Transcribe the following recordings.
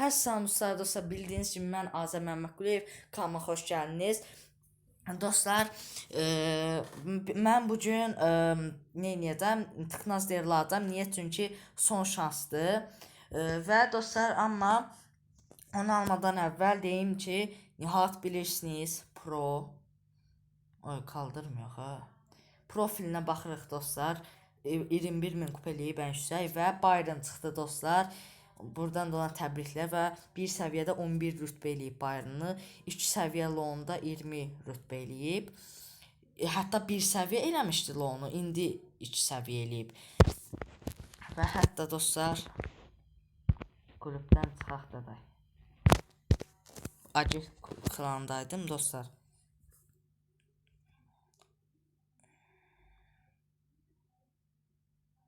Hər samuslar dostlar bildiyiniz kimi mən Azər Məmmədquliyev kanalıma xoş gəldiniz. Dostlar, e, mən bu gün e, nə edəcəm? Tıknaz deyirlərdim. Niyə? Çünki son şansdır. E, və dostlar, amma onu almadan əvvəl deyim ki, Nihat bilirsiniz, Pro Oy kaldırmıyor ha. Profilinə baxırıq dostlar. E, 21 min ən yüksək və Bayern çıxdı dostlar. Buradan da ona təbriklər və bir səviyyədə 11 rütbə eləyib Bayernı, 2 səviyyə Londa 20 rütbə eləyib. E, hətta bir səviyyə eləmişdi Lonu, indi 2 səviyyə eləyib. Və hətta dostlar klubdan çıxaq da da. Acı klandaydım dostlar.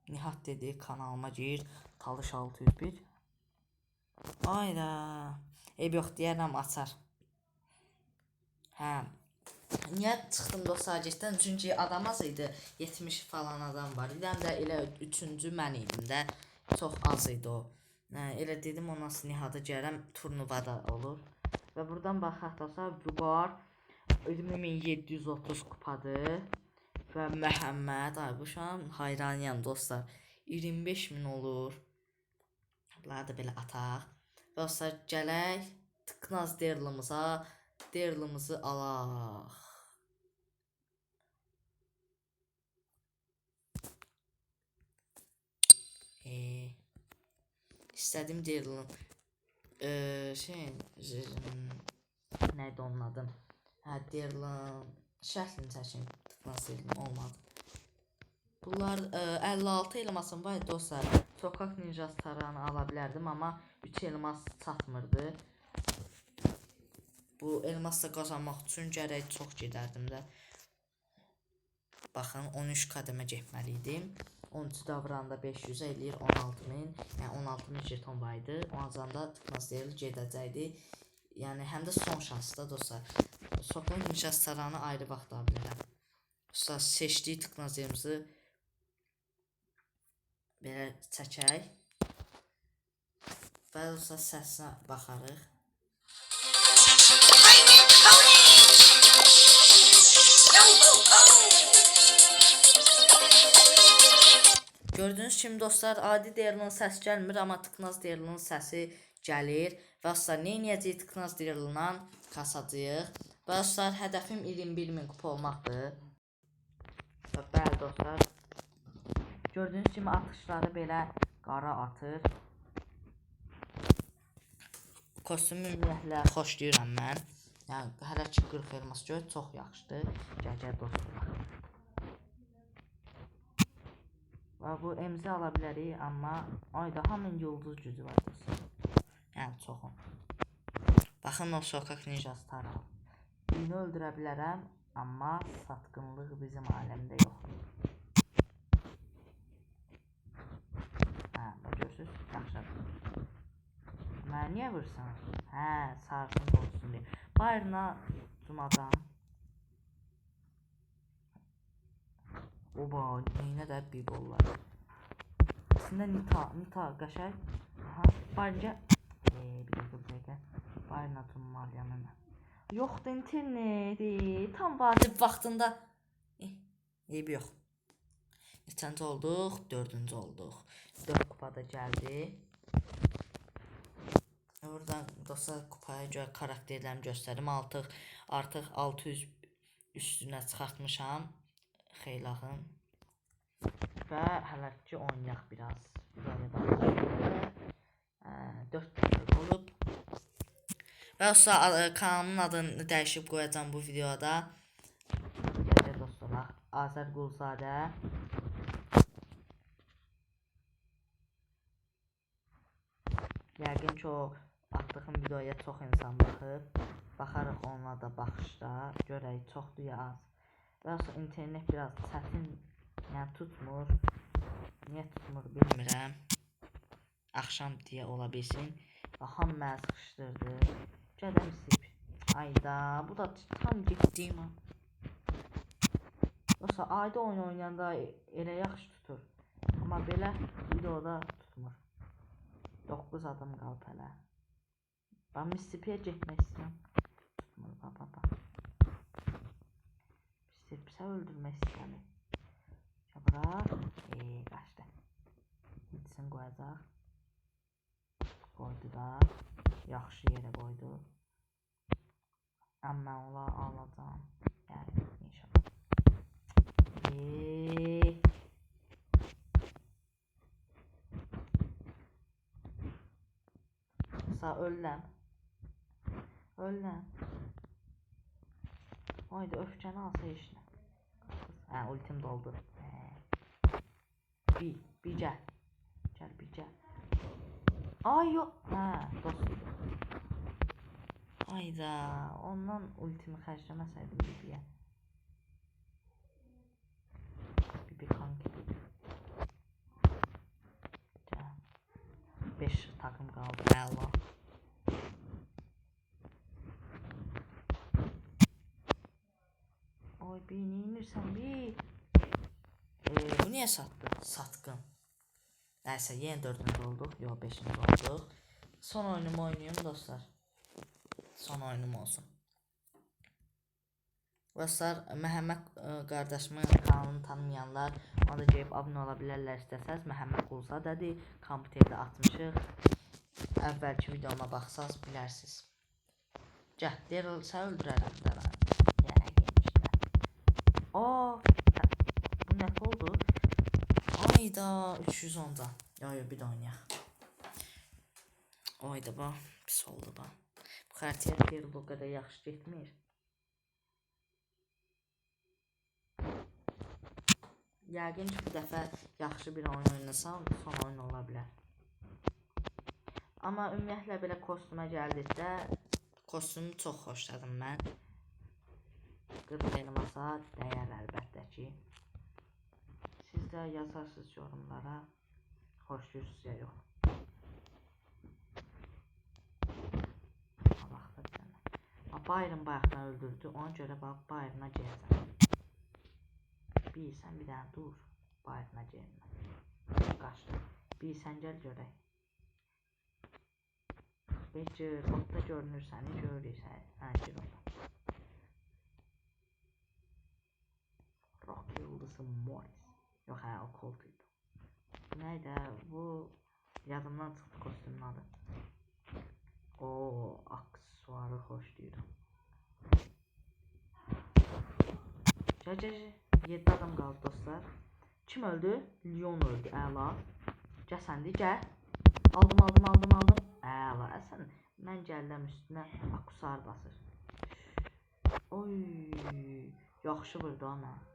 Nihat dedi kanalıma gir. Talış 601. Ayda. Eyb yox deyərəm açar. Hə. Niyə çıxdım dostlar getdən? Çünki adam az idi. 70 falan adam var idi. Həm də elə üçüncü mən idim də. Çox az idi o. Hə, elə dedim ona Nihatı gələm turnuvada olur. Və buradan baxaq dostlar. Vüqar 20730 kupadır. Və Məhəmməd Aybuşan hayranıyam dostlar. 25 min olur. Bunları da belə ataq. Dostlar gələk tıknaz derlımıza. Derlımızı alaq. Ee, istədim derlım. Ee, şey, neydi onun adı? Hə, derlım. Şəklini çəkin. Tıknaz derlım olmadı. Bunlar e, 56 elmasım var dostlar. Sokak ninjası tarağını ala bilərdim amma 3 elmas çatmırdı. Bu elmasla qazanmaq üçün gərək çox gedərdim də. Baxın 13 qədəmə getməli idim. 13 davranda 500 eləyir 16000. Yəni 16000 jeton var idi. O azanda tıkmaz deyil gedəcəkdi. Yəni həm də son şansda dostlar. Sokak ninjası tarağını ayrı vaxt ala bilərəm. Dostlar seçdiyi tıknazlarımızı belə çəkək. Və dostlar səsinə baxarıq. Gördüyünüz kimi dostlar, adi deyilinin səs gəlmir, amma tıknaz deyilinin səsi gəlir. Və dostlar, nə edəcəyik tıknaz deyilindən kasacağıq. Və dostlar, hədəfim 21 min kupa olmaqdır. Və bəli dostlar, gördüyünüz kimi atışları belə qara atır. Kostyumu ümumiyyətlə xoşlayıram mən. Yəni hələ ki 40 elmas göy çox yaxşıdır. Gəl gəl dostlar. Və bu emzi ala bilərik, amma ayda hamının yıldız gücü var desin. Yəni çoxun. Baxın o sokak ninjası taral. Birini öldürə bilərəm, amma satqınlıq bizim aləmdə yoxdur. Görürsüz, yaxşı. Mənə niyə vursan? Hə, sarısın olsun deyə. Bayırına cumadan. Oba, neyinə də bir bollar. İçində Nita, Nita qəşəng. Aha, bayırca. Eee, bir dəqiqə, bir dəqiqə. Bayırına tutmalıyam hemen. Yoxdur internet. ee, Tam vacib vaxtında. Eh, eybi yox. Neçənci olduq? Dördüncü olduq. Dörd kupada gəldi. Buradan dostlar kupaya görə karakterlərimi göstərim. Artıq artıq 600 üstünə çıxartmışam. Xeylaxın. Və hələ ki oynayaq biraz. Da 4 dəqiqə olub. Və dostlar kanalımın adını dəyişib qoyacağam bu videoda. Gəlir dostlar. Azər Qulzadə. Yəqin ki o atdığım videoya çox insan baxıb. Baxarıq ona da baxışda. Görək çoxdur ya az. Və internet biraz çətin, yəni tutmur. Niyə tutmur bilmirəm. Axşam deyə ola bilsin. Hamı məni sıxışdırdı. Qədəm sip. Ayda, bu da tam getdiyim. Yoxsa ayda oyun oynayanda elə yaxşı tutur. Amma belə videoda. 9 adım qalıb hələ. Ben Mississippi'ye gitmek istiyorum. Tutmadı bak bak bak. Mississippi öldürmek istedi. Bırak. Eee kaçtı. Gitsin koyacaq. Qoydu da. Yaxşı yerə qoydu. Amma mən ola alacağam. Yəni inşallah. Eee. Sağ öləm. Öləm. Haydi öfkəni alsa işinə. Hə, ultim doldu. Hə. Bir, bir gəl. Gəl, bir gəl. Ay yok. Hə, dost. Hayda, ondan ultimi xərcləməsəydim Bibiyə. Bibi kanki Bibi. Gəl. 5 takım qaldı. Əla. Ay neyinirsən bir? Ee, bu niye sattı? Satqın. Neyse yine dördüncü olduk. Yok beşinci olduk. Son oyunumu oynuyorum dostlar. Son oyunum olsun. Dostlar Məhəmməd qardaşımın kanalını tanımayanlar ona da gelib abunə ola bilərlər istəsəz. Məhəmməd Qulzadədir. Kompüterdə atmışıq. Əvvəlki videoma baxsaz bilərsiniz. Gəl, Daryl sən öldürərəm Ayda 310 da. Yo yo bir de oynayaq. Ayda bax, pis oldu bax. Bu xəritəyə Daryl o qədər yaxşı getmir. Yəqin ki, bu dəfə yaxşı bir oyun oynasam, son oyun ola bilər. Amma ümumiyyətlə belə kostyuma gəldikdə kostyumu çox xoşladım mən. 40 elmasa dəyər əlbəttə ki. Siz də yazarsınız yorumlara. Xoşlayırsınız ya yox. Da sənə. Bayaqdan öldürdü. Ona görə bax Byron'a gələcəm. Bir sən bir dənə dur. Byron'a gəlmə. Qaçdı. Bir sən gəl görək. Becər, botda görünür səni, görürük səni. Hə, gir ora. Rock yıldızı Morris. Yox hə, o Colt idi. Nəydə bu yadımdan çıxdı kostyumun adı. O xoşlayıram. Gəl gəl gəl. 7 adam qaldı dostlar. Kim öldü? Leon öldü. Əla. Gəl sən də gəl. Aldım aldım aldım aldım. Əla. Əsən mən gəldim üstünə akusar basır. Oy. Yaxşı vurdu ha. Amma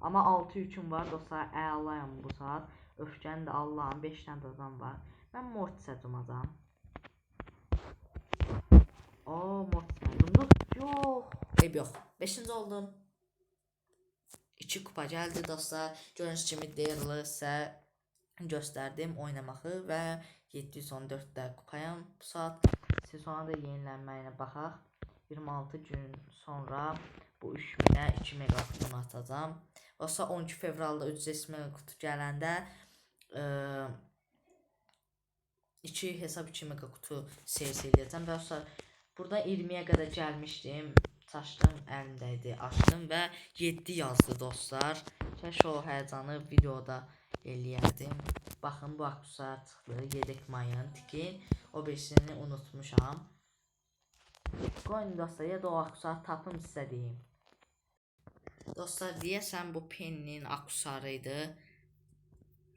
6 yüküm var dostlar. Əlayam bu saat. Öfkəni də Allah'ın 5 dənə də adam var. Mən Mortis'e cumacam. Oo Mortis'e cumdu. Yox. Eyb yox. 5-ci oldum. 2 kupa gəldi dostlar. Gördüyünüz kimi Daryl'ı sizə göstərdim oynamağı və 714-də kupayam bu saat. Sezona da yenilənməyinə baxaq. 26 gün sonra bu 3000-ə 2 mega kutunu Olsa 12 fevralda mega kutu gələndə eee 2 hesab 2 mega kutu serisi eləyəcəm. Və olsa burada 20-yə qədər gəlmişdim. Çaşdım, əlimdəydi, açdım və 7 yazdı dostlar. Keşke o həyəcanı videoda eləyərdim. Baxın bu aksesuar çıxdı. Yedek mayın tikin. O birisini unutmuşam. Qoyun dostlar ya da o aksesuar tapım sizə deyim. Dostlar deyəsən bu Pennin aksesuarıydı.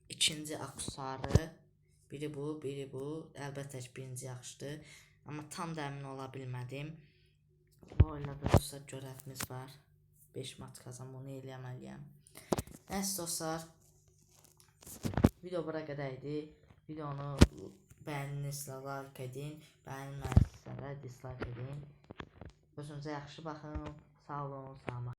İkinci aksesuarı. Biri bu, biri bu. Əlbəttə ki, birinci yaxşıdır. Amma tam da əmin ola bilmədim. Bu oyunda dostlar görevimiz var. 5 mat kazan bunu eləməliyəm. Nəysə dostlar. Video bura qədər idi. Videonu bəyəndinizsə like edin. Bəyənmədisinizsə də dislike edin. Özünüzə yaxşı baxın. Sağ olun, salamat.